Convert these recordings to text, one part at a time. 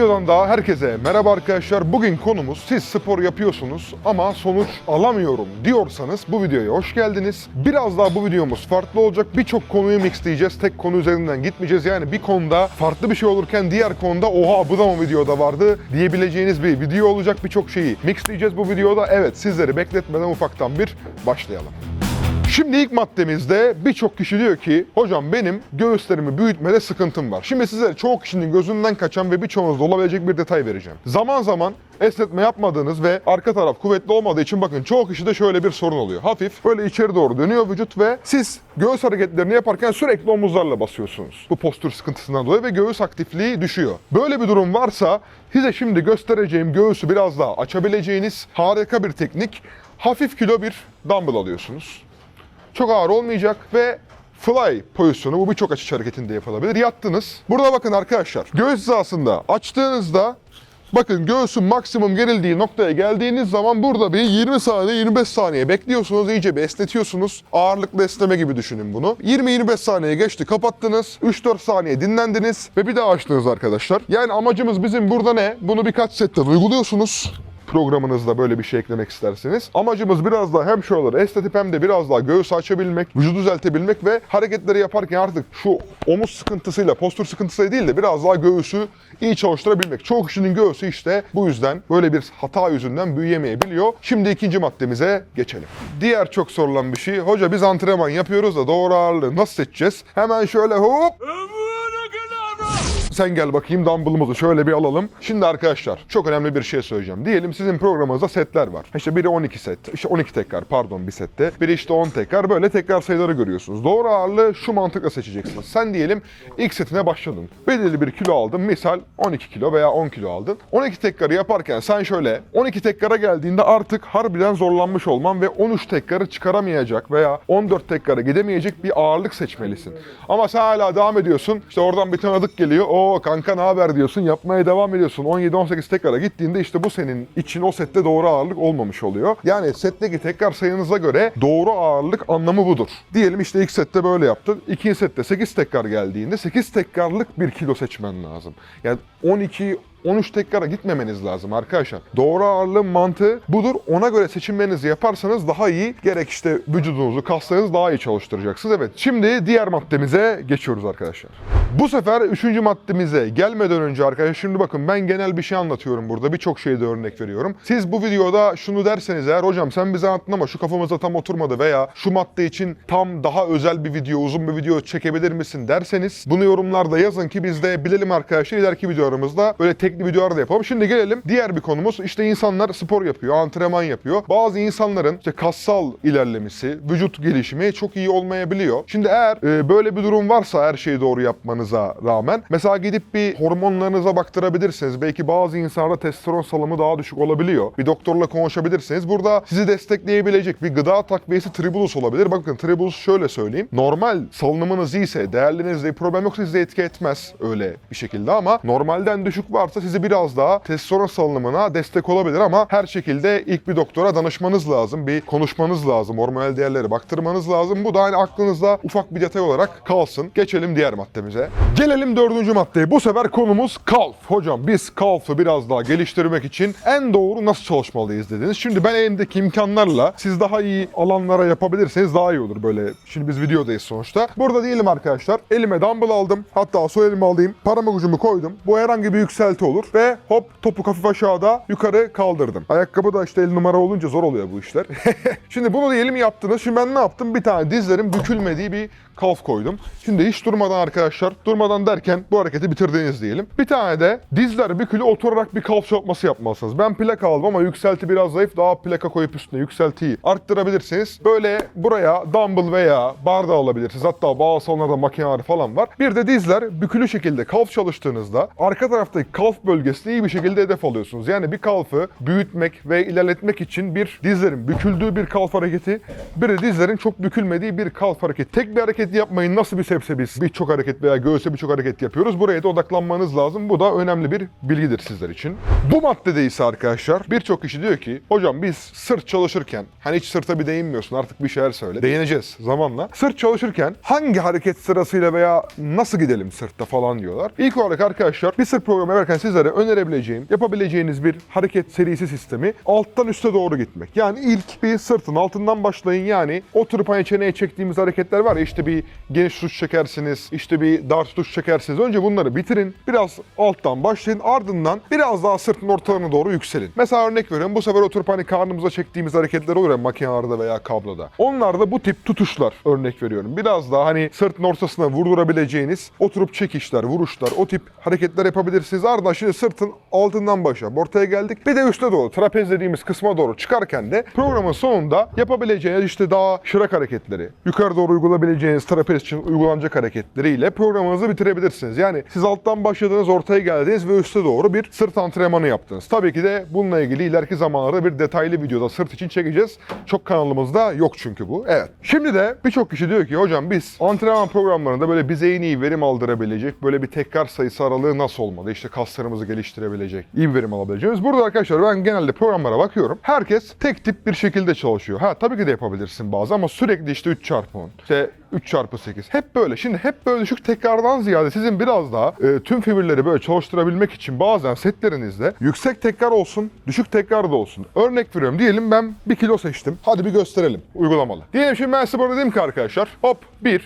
videodan daha herkese merhaba arkadaşlar. Bugün konumuz siz spor yapıyorsunuz ama sonuç alamıyorum diyorsanız bu videoya hoş geldiniz. Biraz daha bu videomuz farklı olacak. Birçok konuyu mixleyeceğiz. Tek konu üzerinden gitmeyeceğiz. Yani bir konuda farklı bir şey olurken diğer konuda oha bu da mı videoda vardı diyebileceğiniz bir video olacak. Birçok şeyi mixleyeceğiz bu videoda. Evet sizleri bekletmeden ufaktan bir başlayalım. Şimdi ilk maddemizde birçok kişi diyor ki hocam benim göğüslerimi büyütmede sıkıntım var. Şimdi size çoğu kişinin gözünden kaçan ve birçoğunuzda olabilecek bir detay vereceğim. Zaman zaman esnetme yapmadığınız ve arka taraf kuvvetli olmadığı için bakın çoğu kişide şöyle bir sorun oluyor. Hafif böyle içeri doğru dönüyor vücut ve siz göğüs hareketlerini yaparken sürekli omuzlarla basıyorsunuz. Bu postür sıkıntısından dolayı ve göğüs aktifliği düşüyor. Böyle bir durum varsa size şimdi göstereceğim göğüsü biraz daha açabileceğiniz harika bir teknik. Hafif kilo bir dumbbell alıyorsunuz. Çok ağır olmayacak ve fly pozisyonu bu birçok açış hareketinde yapılabilir. Yattınız. Burada bakın arkadaşlar. Göğüs hizasında açtığınızda bakın göğsün maksimum gerildiği noktaya geldiğiniz zaman burada bir 20 saniye 25 saniye bekliyorsunuz. iyice bir esnetiyorsunuz. Ağırlıklı esneme gibi düşünün bunu. 20-25 saniye geçti kapattınız. 3-4 saniye dinlendiniz ve bir daha açtınız arkadaşlar. Yani amacımız bizim burada ne? Bunu birkaç setten uyguluyorsunuz programınızda böyle bir şey eklemek isterseniz. Amacımız biraz daha hem şuraları esnetip hem de biraz daha göğüs açabilmek, vücudu düzeltebilmek ve hareketleri yaparken artık şu omuz sıkıntısıyla, postür sıkıntısıyla değil de biraz daha göğüsü iyi çalıştırabilmek. Çoğu kişinin göğsü işte bu yüzden böyle bir hata yüzünden büyüyemeyebiliyor. Şimdi ikinci maddemize geçelim. Diğer çok sorulan bir şey. Hoca biz antrenman yapıyoruz da doğru ağırlığı nasıl seçeceğiz? Hemen şöyle hop sen gel bakayım dumbbellımızı şöyle bir alalım. Şimdi arkadaşlar çok önemli bir şey söyleyeceğim. Diyelim sizin programınızda setler var. İşte biri 12 set, işte 12 tekrar pardon bir sette. Biri işte 10 tekrar böyle tekrar sayıları görüyorsunuz. Doğru ağırlığı şu mantıkla seçeceksiniz. Sen diyelim ilk setine başladın. Belirli bir kilo aldın. Misal 12 kilo veya 10 kilo aldın. 12 tekrarı yaparken sen şöyle 12 tekrara geldiğinde artık harbiden zorlanmış olman ve 13 tekrarı çıkaramayacak veya 14 tekrara gidemeyecek bir ağırlık seçmelisin. Ama sen hala devam ediyorsun. İşte oradan bir tanıdık geliyor. O kanka ne haber diyorsun. Yapmaya devam ediyorsun. 17-18 tekrara gittiğinde işte bu senin için o sette doğru ağırlık olmamış oluyor. Yani setteki tekrar sayınıza göre doğru ağırlık anlamı budur. Diyelim işte ilk sette böyle yaptın. İkinci sette 8 tekrar geldiğinde 8 tekrarlık bir kilo seçmen lazım. Yani 12 13 tekrara gitmemeniz lazım arkadaşlar. Doğru ağırlığın mantığı budur. Ona göre seçimlerinizi yaparsanız daha iyi gerek işte vücudunuzu, kaslarınızı daha iyi çalıştıracaksınız. Evet şimdi diğer maddemize geçiyoruz arkadaşlar. Bu sefer üçüncü maddemize gelmeden önce arkadaşlar şimdi bakın ben genel bir şey anlatıyorum burada. Birçok şeyde örnek veriyorum. Siz bu videoda şunu derseniz eğer hocam sen bize anlattın ama şu kafamıza tam oturmadı veya şu madde için tam daha özel bir video, uzun bir video çekebilir misin derseniz bunu yorumlarda yazın ki biz de bilelim arkadaşlar. İleriki videolarımızda böyle tekli videolar da yapalım. Şimdi gelelim diğer bir konumuz. İşte insanlar spor yapıyor, antrenman yapıyor. Bazı insanların işte kassal ilerlemesi, vücut gelişimi çok iyi olmayabiliyor. Şimdi eğer e, böyle bir durum varsa her şeyi doğru yapmanıza rağmen mesela gidip bir hormonlarınıza baktırabilirsiniz. Belki bazı insanlarda testosteron salımı daha düşük olabiliyor. Bir doktorla konuşabilirsiniz. Burada sizi destekleyebilecek bir gıda takviyesi tribulus olabilir. Bakın tribulus şöyle söyleyeyim. Normal salınımınız iyiyse, değerlerinizde bir problem yoksa size etki etmez öyle bir şekilde ama normalden düşük varsa sizi biraz daha testosteron salınımına destek olabilir ama her şekilde ilk bir doktora danışmanız lazım. Bir konuşmanız lazım. Hormonal değerleri baktırmanız lazım. Bu da hani aklınızda ufak bir detay olarak kalsın. Geçelim diğer maddemize. Gelelim dördüncü maddeye. Bu sefer konumuz kalf. Hocam biz kalfı biraz daha geliştirmek için en doğru nasıl çalışmalıyız dediniz. Şimdi ben elimdeki imkanlarla siz daha iyi alanlara yapabilirseniz daha iyi olur böyle. Şimdi biz videodayız sonuçta. Burada diyelim arkadaşlar. Elime dumbbell aldım. Hatta sol elimi alayım. Parmak ucumu koydum. Bu herhangi bir yükselti olur ve hop topu hafif aşağıda yukarı kaldırdım. Ayakkabı da işte el numara olunca zor oluyor bu işler. Şimdi bunu diyelim yaptınız. Şimdi ben ne yaptım? Bir tane dizlerin bükülmediği bir kalf koydum. Şimdi hiç durmadan arkadaşlar, durmadan derken bu hareketi bitirdiniz diyelim. Bir tane de dizler bükülü oturarak bir kalf çalışması yapmalısınız. Ben plaka aldım ama yükselti biraz zayıf. Daha plaka koyup üstüne yükseltiyi arttırabilirsiniz. Böyle buraya dumbbell veya bar da alabilirsiniz. Hatta bazı salonlarda makineler falan var. Bir de dizler bükülü şekilde kalf çalıştığınızda arka taraftaki kalf bölgesini iyi bir şekilde hedef alıyorsunuz. Yani bir kalfı büyütmek ve ilerletmek için bir dizlerin büküldüğü bir kalf hareketi, bir de dizlerin çok bükülmediği bir kalf hareketi. Tek bir hareket yapmayın. Nasıl bir sebse biz birçok hareket veya göğüse birçok hareket yapıyoruz. Buraya da odaklanmanız lazım. Bu da önemli bir bilgidir sizler için. Bu maddede ise arkadaşlar birçok kişi diyor ki hocam biz sırt çalışırken hani hiç sırta bir değinmiyorsun artık bir şeyler söyle. Değineceğiz zamanla. Sırt çalışırken hangi hareket sırasıyla veya nasıl gidelim sırtta falan diyorlar. İlk olarak arkadaşlar bir sırt programı yaparken siz sizlere önerebileceğim, yapabileceğiniz bir hareket serisi sistemi alttan üste doğru gitmek. Yani ilk bir sırtın altından başlayın yani oturup hani çeneye çektiğimiz hareketler var ya işte bir geniş tuş çekersiniz, işte bir dar tuş çekersiniz. Önce bunları bitirin. Biraz alttan başlayın. Ardından biraz daha sırtın ortalarına doğru yükselin. Mesela örnek veriyorum bu sefer oturup hani karnımıza çektiğimiz hareketler olur ya makinelerde veya kabloda. Onlar da bu tip tutuşlar örnek veriyorum. Biraz daha hani sırtın ortasına vurdurabileceğiniz oturup çekişler, vuruşlar, o tip hareketler yapabilirsiniz. Ardından şimdi sırtın altından başa ortaya geldik. Bir de üste doğru trapez dediğimiz kısma doğru çıkarken de programın sonunda yapabileceğiniz işte daha şırak hareketleri, yukarı doğru uygulayabileceğiniz trapez için uygulanacak hareketleriyle programınızı bitirebilirsiniz. Yani siz alttan başladınız, ortaya geldiniz ve üste doğru bir sırt antrenmanı yaptınız. Tabii ki de bununla ilgili ileriki zamanlarda bir detaylı videoda sırt için çekeceğiz. Çok kanalımızda yok çünkü bu. Evet. Şimdi de birçok kişi diyor ki hocam biz antrenman programlarında böyle bize en iyi verim aldırabilecek böyle bir tekrar sayısı aralığı nasıl olmalı? İşte kaslarımızı geliştirebilecek, iyi bir verim alabileceğimiz. Burada arkadaşlar ben genelde programlara bakıyorum. Herkes tek tip bir şekilde çalışıyor. Ha tabii ki de yapabilirsin bazı ama sürekli işte 3 çarpı 10, işte 3 çarpı 8. Hep böyle. Şimdi hep böyle düşük tekrardan ziyade sizin biraz daha e, tüm fiberleri böyle çalıştırabilmek için bazen setlerinizde yüksek tekrar olsun, düşük tekrar da olsun. Örnek veriyorum. Diyelim ben 1 kilo seçtim. Hadi bir gösterelim uygulamalı. Diyelim şimdi ben size burada dedim ki arkadaşlar hop 1,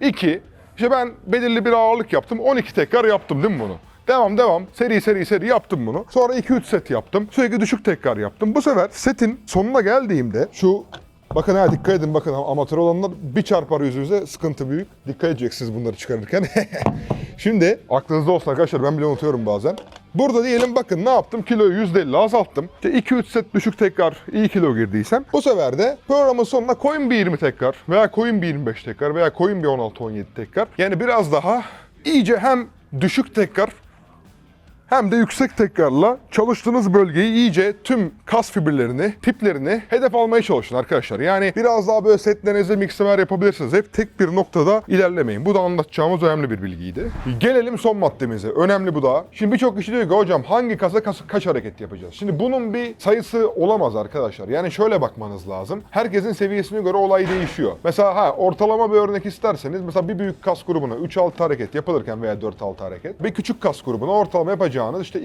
2, işte ben belirli bir ağırlık yaptım. 12 tekrar yaptım değil mi bunu? Devam devam. Seri seri seri yaptım bunu. Sonra 2-3 set yaptım. Sürekli düşük tekrar yaptım. Bu sefer setin sonuna geldiğimde şu Bakın ha dikkat edin bakın amatör olanlar bir çarpar yüzünüze sıkıntı büyük. Dikkat edeceksiniz bunları çıkarırken. Şimdi aklınızda olsun arkadaşlar ben bile unutuyorum bazen. Burada diyelim bakın ne yaptım? Kiloyu %50 azalttım. İşte 2-3 set düşük tekrar iyi kilo girdiysem bu sefer de programın sonuna koyun bir 20 tekrar veya koyun bir 25 tekrar veya koyun bir 16-17 tekrar. Yani biraz daha iyice hem düşük tekrar hem de yüksek tekrarla çalıştığınız bölgeyi iyice tüm kas fiberlerini, tiplerini hedef almaya çalışın arkadaşlar. Yani biraz daha böyle setlerinizde mixemer yapabilirsiniz. Hep tek bir noktada ilerlemeyin. Bu da anlatacağımız önemli bir bilgiydi. Gelelim son maddemize. Önemli bu da. Şimdi birçok kişi diyor ki hocam hangi kasa kas- kaç hareket yapacağız? Şimdi bunun bir sayısı olamaz arkadaşlar. Yani şöyle bakmanız lazım. Herkesin seviyesine göre olay değişiyor. Mesela ha ortalama bir örnek isterseniz mesela bir büyük kas grubuna 3-6 hareket yapılırken veya 4-6 hareket bir küçük kas grubuna ortalama yapacağınız işte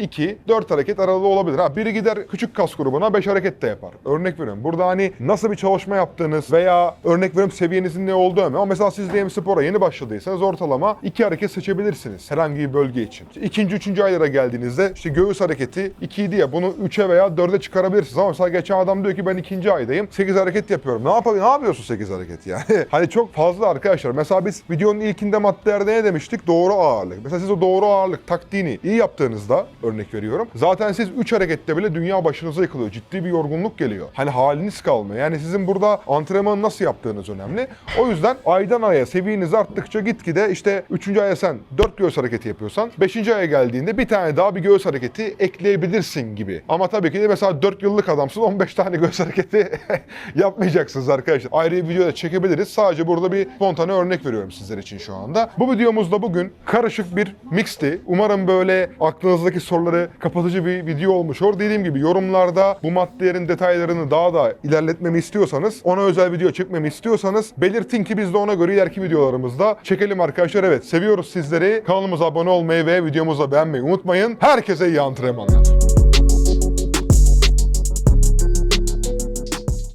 2-4 hareket aralığı olabilir. Ha biri gider küçük kas grubuna 5 hareket de yapar. Örnek veriyorum. Burada hani nasıl bir çalışma yaptığınız veya örnek veriyorum seviyenizin ne olduğu önemli. Ama mesela siz diyelim spora yeni başladıysanız ortalama 2 hareket seçebilirsiniz herhangi bir bölge için. İşte ikinci, üçüncü aylara geldiğinizde işte göğüs hareketi 2 idi ya bunu 3'e veya 4'e çıkarabilirsiniz. Ama mesela geçen adam diyor ki ben ikinci aydayım 8 hareket yapıyorum. Ne yapayım? Ne yapıyorsun 8 hareket yani? hani çok fazla arkadaşlar. Mesela biz videonun ilkinde maddelerde ne demiştik? Doğru ağırlık. Mesela siz o doğru ağırlık taktiğini iyi yaptığınızda örnek veriyorum. Zaten siz 3 harekette bile dünya başınıza yıkılıyor. Ciddi bir yorgunluk geliyor. Hani haliniz kalmıyor. Yani sizin burada antrenmanı nasıl yaptığınız önemli. O yüzden aydan aya seviyeniz arttıkça gitgide işte 3. aya sen 4 göğüs hareketi yapıyorsan 5. aya geldiğinde bir tane daha bir göğüs hareketi ekleyebilirsin gibi. Ama tabii ki de mesela 4 yıllık adamsın 15 tane göğüs hareketi yapmayacaksınız arkadaşlar. Ayrı bir video da çekebiliriz. Sadece burada bir spontane örnek veriyorum sizler için şu anda. Bu videomuzda bugün karışık bir mixti. Umarım böyle aklınızdaki soruları kapatıcı bir video olmuş olur. Dediğim gibi yorumlarda bu maddelerin detaylarını daha da ilerletmemi istiyorsanız, ona özel video çekmemi istiyorsanız belirtin ki biz de ona göre ileriki videolarımızda çekelim arkadaşlar. Evet seviyoruz sizleri. Kanalımıza abone olmayı ve videomuzu beğenmeyi unutmayın. Herkese iyi antrenmanlar.